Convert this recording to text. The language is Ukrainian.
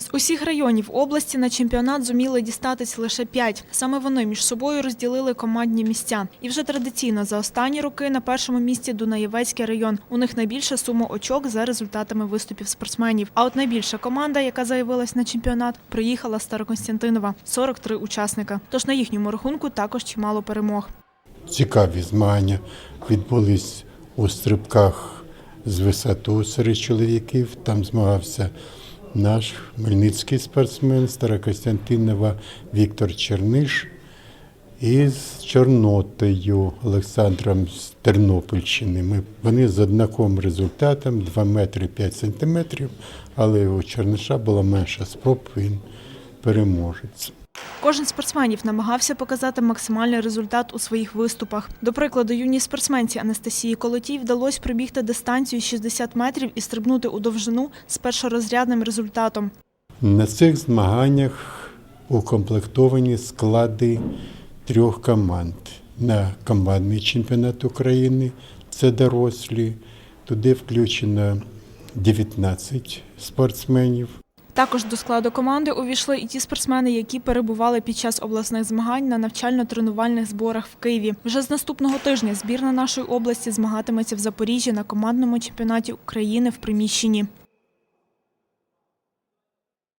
З усіх районів області на чемпіонат зуміли дістатись лише п'ять. Саме вони між собою розділили командні місця. І вже традиційно за останні роки на першому місці Дунаєвецький район. У них найбільша сума очок за результатами виступів спортсменів. А от найбільша команда, яка заявилась на чемпіонат, приїхала з Староконстянтинова – 43 учасника. Тож на їхньому рахунку також чимало перемог. Цікаві змагання відбулись у стрибках з висоту серед чоловіків. Там змагався наш хмельницький спортсмен Старокостянтинова Віктор Черниш із Чорнотою Олександром з Тернопільщини. Ми, вони з однаковим результатом 2 метри 5 сантиметрів, але у Черниша була менша спроб, він переможець. Кожен спортсменів намагався показати максимальний результат у своїх виступах. До прикладу, юній спортсменці Анастасії Колотій вдалося пробігти дистанцію 60 метрів і стрибнути у довжину з першорозрядним результатом. На цих змаганнях укомплектовані склади трьох команд. На командний чемпіонат України це дорослі. Туди включено 19 спортсменів. Також до складу команди увійшли і ті спортсмени, які перебували під час обласних змагань на навчально-тренувальних зборах в Києві. Вже з наступного тижня збірна нашої області змагатиметься в Запоріжжі на командному чемпіонаті України в приміщенні.